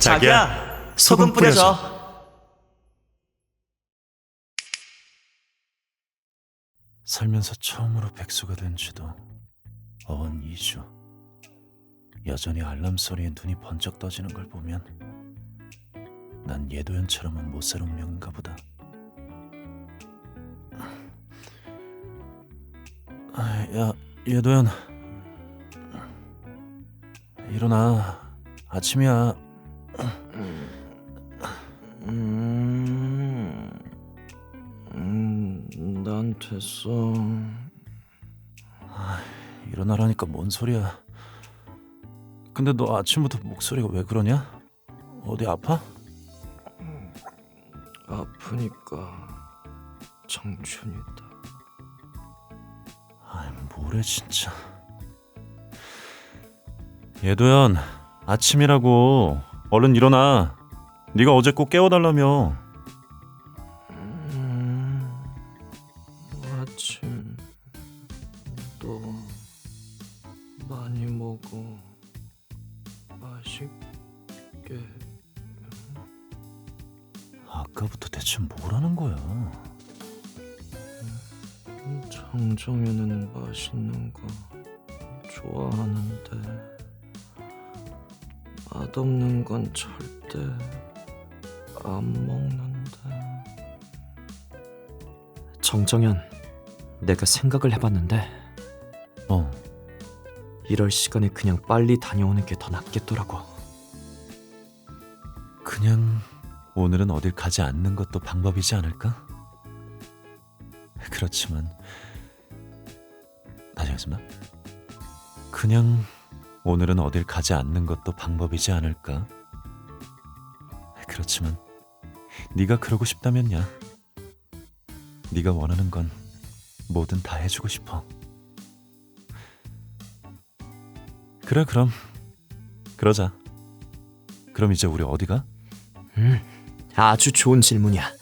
자기야, 소금 뿌려줘. 살면서 처음으로 백수가 된 지도 어언 2주. 여전히 알람 소리에 눈이 번쩍 떠지는 걸 보면 난 예도연처럼은 못 살 운명인가 보다. 아, 야, 예도연. 일어나. 아침이야. 난 됐어. 일어나라니까 뭔 소리야. 근데 너 아침부터 목소리가 왜 그러냐? 어디 아파? 아프니까 청춘이다. 아이 뭐래 진짜. 예도연 아침이라고 얼른 일어나. 네가 어제 꼭 깨워달라며. 대체 뭐라는 거야? 정정이는 맛있는 거 좋아하는데 맛없는 건 절대 안 먹는데. 정정현 내가 생각을 해봤는데 어, 이럴 시간에 그냥 빨리 다녀오는 게 더 낫겠더라고. 그냥 오늘은 어딜 가지 않는 것도 방법이지 않을까? 그렇지만 말씀나 그냥 오늘은 어딜 가지 않는 것도 방법이지 않을까? 그렇지만 네가 그러고 싶다면야 네가 원하는 건 뭐든 다 해주고 싶어 그래 그럼 그러자 그럼 이제 우리 어디가? 음, 아주 좋은 질문이야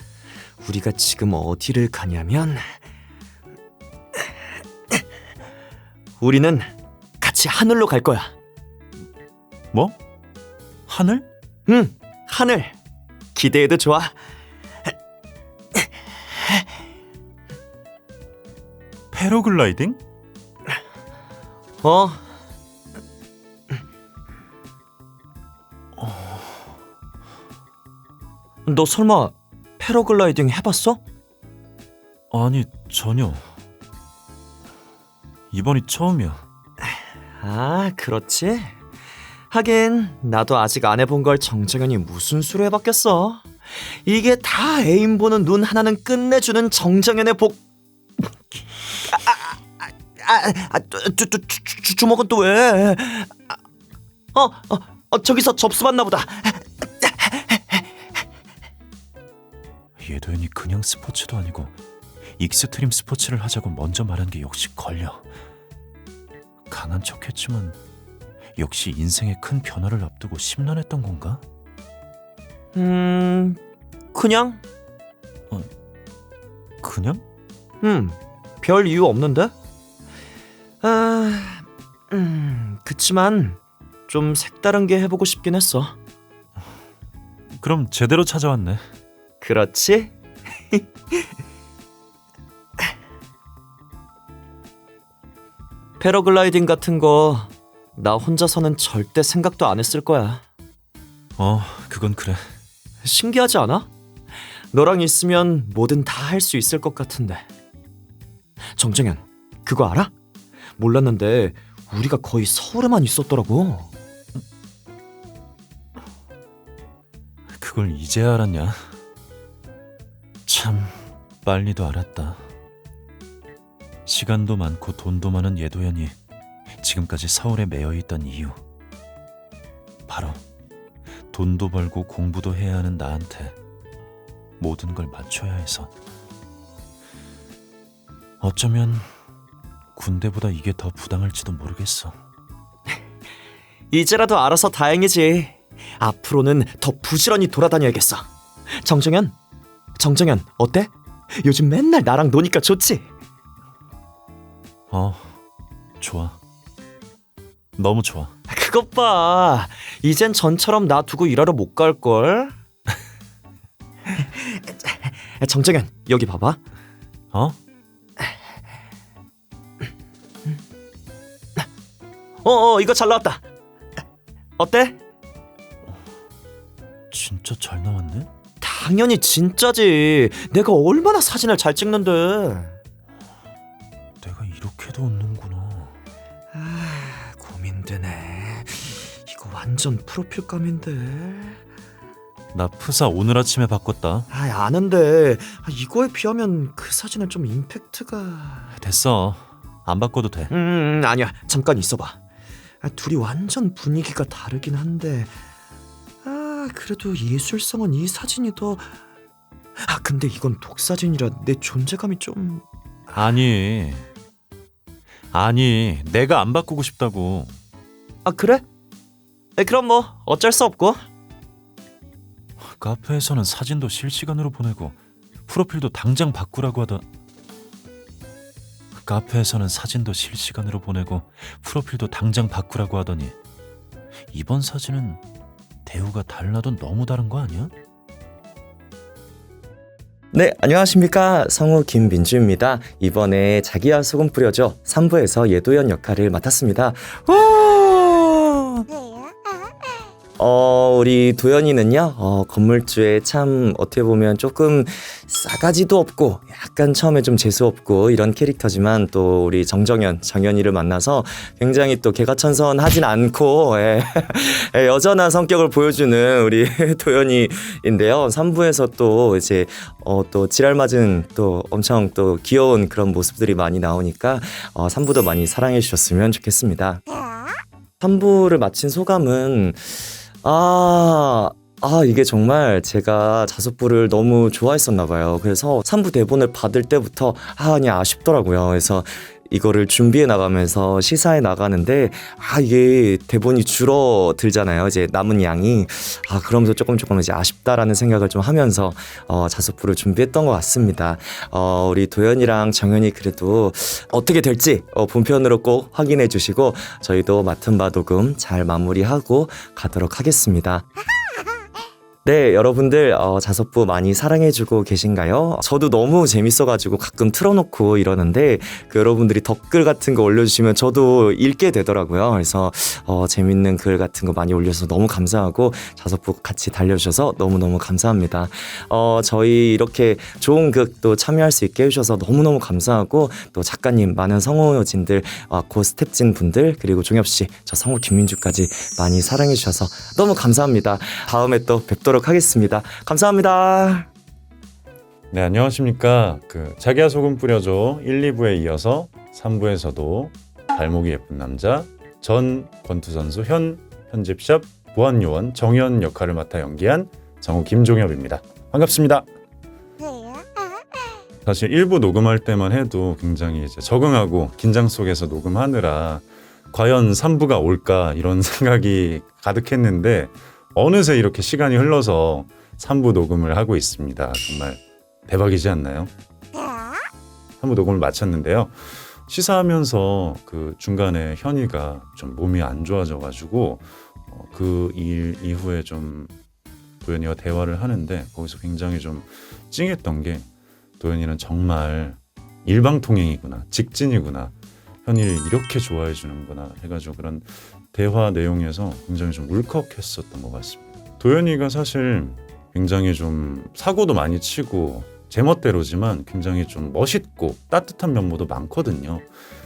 우리가 지금 어디를 가냐면 우리는 같이 하늘로 갈 거야 뭐? 하늘? 응, 하늘. 기대해도 좋아. 패러글라이딩? 어, 너 설마 패러글라이딩 해봤어? 아니 전혀 이번이 처음이야 아, 그렇지. 하긴 나도 아직 안 해본 걸 정정현이 무슨 수로 해봤겠어. 이게 다 애인 보는 눈 하나는 끝내주는 정정현의 복. 아, 아, 아, 아, 주, 주, 주, 주, 주먹은 또 왜? 아, 어, 어, 어, 저기서 접수 받나 보다. 예도현이 그냥 스포츠도 아니고 익스트림 스포츠를 하자고 먼저 말한 게 역시 걸려 강한 척했지만 역시 인생의 큰 변화를 앞두고 심란했던 건가? 음, 그냥, 그냥? 음, 별 이유 없는데? 아, 음, 그치만 좀 색다른 게 해보고 싶긴 했어. 그럼 제대로 찾아왔네 그렇지? 패러글라이딩 같은 거 나 혼자서는 절대 생각도 안 했을 거야. 어 그건 그래 신기하지 않아? 너랑 있으면 뭐든 다 할 수 있을 것 같은데. 정정현, 그거 알아? 몰랐는데 우리가 거의 서울에만 있었더라고. 그걸 이제 알았냐? 참 빨리도 알았다. 시간도 많고 돈도 많은 예도현이 지금까지 서울에 매여 있던 이유. 바로 돈도 벌고 공부도 해야 하는 나한테 모든 걸 맞춰야 해서. 어쩌면 군대보다 이게 더 부당할지도 모르겠어. 이제라도 알아서 다행이지. 앞으로는 더 부지런히 돌아다녀야겠어. 정정현, 정정현 어때? 요즘 맨날 나랑 노니까 좋지? 어, 좋아. 너무 좋아. 그것 봐. 이젠 전처럼 나 두고 일하러 못 갈걸? 정정현, 여기 봐봐. 어? 어, 어, 이거 잘 나왔다. 어때? 진짜 잘 나왔네? 당연히 진짜지. 내가 얼마나 사진을 잘 찍는데. 내가 이렇게도 웃는구나. 아, 고민되네. 이거 완전 프로필감인데. 나 프사 오늘 아침에 바꿨다. 아, 아는데 아, 이거에 비하면 그 사진은 좀 임팩트가. 됐어. 안 바꿔도 돼. 음, 아니야. 잠깐 있어봐. 아, 둘이 완전 분위기가 다르긴 한데. 아, 그래도 예술성은 이 사진이 더. 아, 근데 이건 독사진이라 내 존재감이 좀. 아니. 아니, 내가 안 바꾸고 싶다고. 아, 그래? 에, 그럼 뭐 어쩔 수 없고. 카페에서는 사진도 실시간으로 보내고 프로필도 당장 바꾸라고 하다. 카페에서는 사진도 실시간으로 보내고 프로필도 당장 바꾸라고 하더니 이번 사진은 대우가 달라도 너무 다른 거 아니야? 네, 안녕하십니까. 성우 김민주입니다. 이번에 자기야 소금 뿌려줘 3부에서 예도연 역할을 맡았습니다. 우! 어, 우리 도연이는요, 어, 건물주에 참 어떻게 보면 조금 싸가지도 없고 약간 처음에 좀 재수없고 이런 캐릭터지만 또 우리 정정현, 정현이를 만나서 굉장히 또 개가천선하진 않고 예, 예, 여전한 성격을 보여주는 우리 도연이인데요. 3부에서 또 이제 어, 또 지랄맞은 또 엄청 또 귀여운 그런 모습들이 많이 나오니까 어, 3부도 많이 사랑해 주셨으면 좋겠습니다. 3부를 마친 소감은 아, 아, 이게 정말 제가 자소부를 너무 좋아했었나 봐요. 그래서 3부 대본을 받을 때부터 아, 아니 아쉽더라고요. 그래서 이거를 준비해 나가면서 시사해 나가는데 아 이게 대본이 줄어들잖아요 이제 남은 양이. 아 그러면서 조금 조금 이제 아쉽다라는 생각을 좀 하면서 어 자소부를 준비했던 것 같습니다. 어 우리 도연이랑 정연이 그래도 어떻게 될지 어, 본편으로 꼭 확인해 주시고 저희도 맡은 바 녹음 잘 마무리하고 가도록 하겠습니다. 네, 여러분들 어, 자석부 많이 사랑해주고 계신가요? 저도 너무 재밌어가지고 가끔 틀어놓고 이러는데 그 여러분들이 댓글 같은 거 올려주시면 저도 읽게 되더라고요. 그래서 어, 재밌는 글 같은 거 많이 올려서 너무 감사하고 자석부 같이 달려주셔서 너무너무 감사합니다. 어, 저희 이렇게 좋은 극도 참여할 수 있게 해주셔서 너무너무 감사하고 또 작가님 많은 성우진들 어, 고 스텝진 분들 그리고 종엽 씨, 저 성우 김민주까지 많이 사랑해 주셔서 너무 감사합니다. 다음에 또 뵙도록 하겠습니다. 감사합니다. 네, 안녕하십니까. 그 자기야 소금 뿌려줘 1, 2부에 이어서 3부에서도 발목이 예쁜 남자 전 권투 선수 현 편집샵 무한요원 정현 역할을 맡아 연기한 정우 김종엽입니다. 반갑습니다. 사실 1부 녹음할 때만 해도 굉장히 이제 적응하고 긴장 속에서 녹음하느라 과연 3부가 올까 이런 생각이 가득했는데 어느새 이렇게 시간이 흘러서 3부 녹음을 하고 있습니다. 정말 대박이지 않나요? 3부 녹음을 마쳤는데요. 시사하면서 그 중간에 현이가 좀 몸이 안 좋아져 가지고 어, 그일 이후에 좀 도현이와 대화를 하는데 거기서 굉장히 좀 찡했던 게 도현이는 정말 일방통행이구나 직진이구나 현이를 이렇게 좋아해 주는구나 해가지고 그런 대화 내용에서 굉장히 좀 울컥했었던 것 같습니다. 도현이가 사실 굉장히 좀 사고도 많이 치고 제멋대로지만 굉장히 좀 멋있고 따뜻한 면모도 많거든요.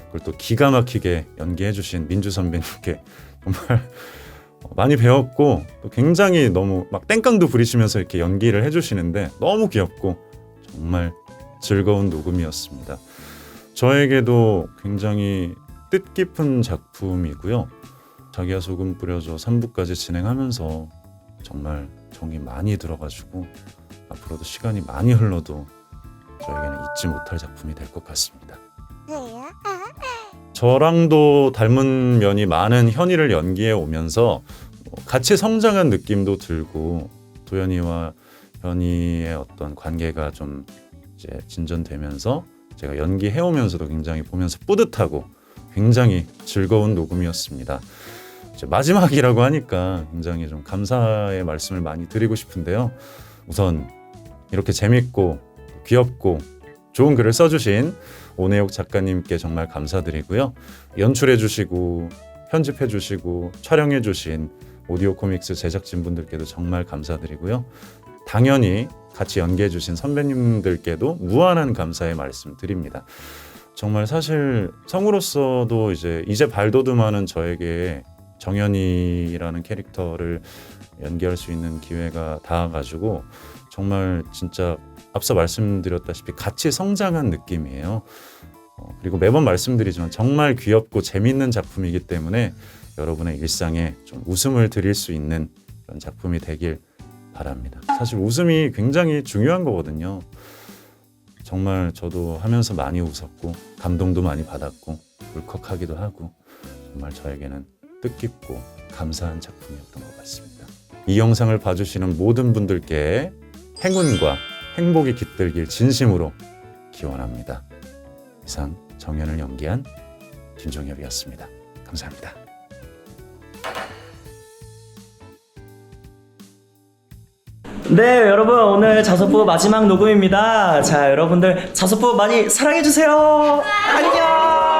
그걸 또 기가 막히게 연기해주신 민주 선배님께 정말 많이 배웠고 또 굉장히 너무 막 땡깡도 부리시면서 이렇게 연기를 해주시는데 너무 귀엽고 정말 즐거운 녹음이었습니다. 저에게도 굉장히 뜻깊은 작품이고요. 자기야 소금 뿌려줘 3부까지 진행하면서 정말 정이 많이 들어가지고 앞으로도 시간이 많이 흘러도 저에게는 잊지 못할 작품이 될 것 같습니다. 저랑도 닮은 면이 많은 현이를 연기해 오면서 뭐 같이 성장한 느낌도 들고 도현이와 현이의 어떤 관계가 좀 이제 진전되면서 제가 연기해 오면서도 굉장히 보면서 뿌듯하고 굉장히 즐거운 녹음이었습니다. 마지막이라고 하니까 굉장히 좀 감사의 말씀을 많이 드리고 싶은데요. 우선 이렇게 재밌고 귀엽고 좋은 글을 써주신 오내옥 작가님께 정말 감사드리고요. 연출해주시고 편집해주시고 촬영해주신 오디오 코믹스 제작진분들께도 정말 감사드리고요. 당연히 같이 연기해주신 선배님들께도 무한한 감사의 말씀 드립니다. 정말 사실 성우로서도 이제 이제 발돋움하는 저에게 정현이라는 캐릭터를 연기할 수 있는 기회가 닿아가지고 정말 진짜 앞서 말씀드렸다시피 같이 성장한 느낌이에요. 어, 그리고 매번 말씀드리지만 정말 귀엽고 재밌는 작품이기 때문에 여러분의 일상에 좀 웃음을 드릴 수 있는 그런 작품이 되길 바랍니다. 사실 웃음이 굉장히 중요한 거거든요. 정말 저도 하면서 많이 웃었고 감동도 많이 받았고 울컥하기도 하고 정말 저에게는 뜻깊고 감사한 작품이었던 것 같습니다. 이 영상을 봐주시는 모든 분들께 행운과 행복이 깃들길 진심으로 기원합니다. 이상 정연을 연기한 김종엽이었습니다. 감사합니다. 네, 여러분 오늘 자소부 마지막 녹음입니다. 자, 여러분들 자소부 많이 사랑해 주세요. 안녕.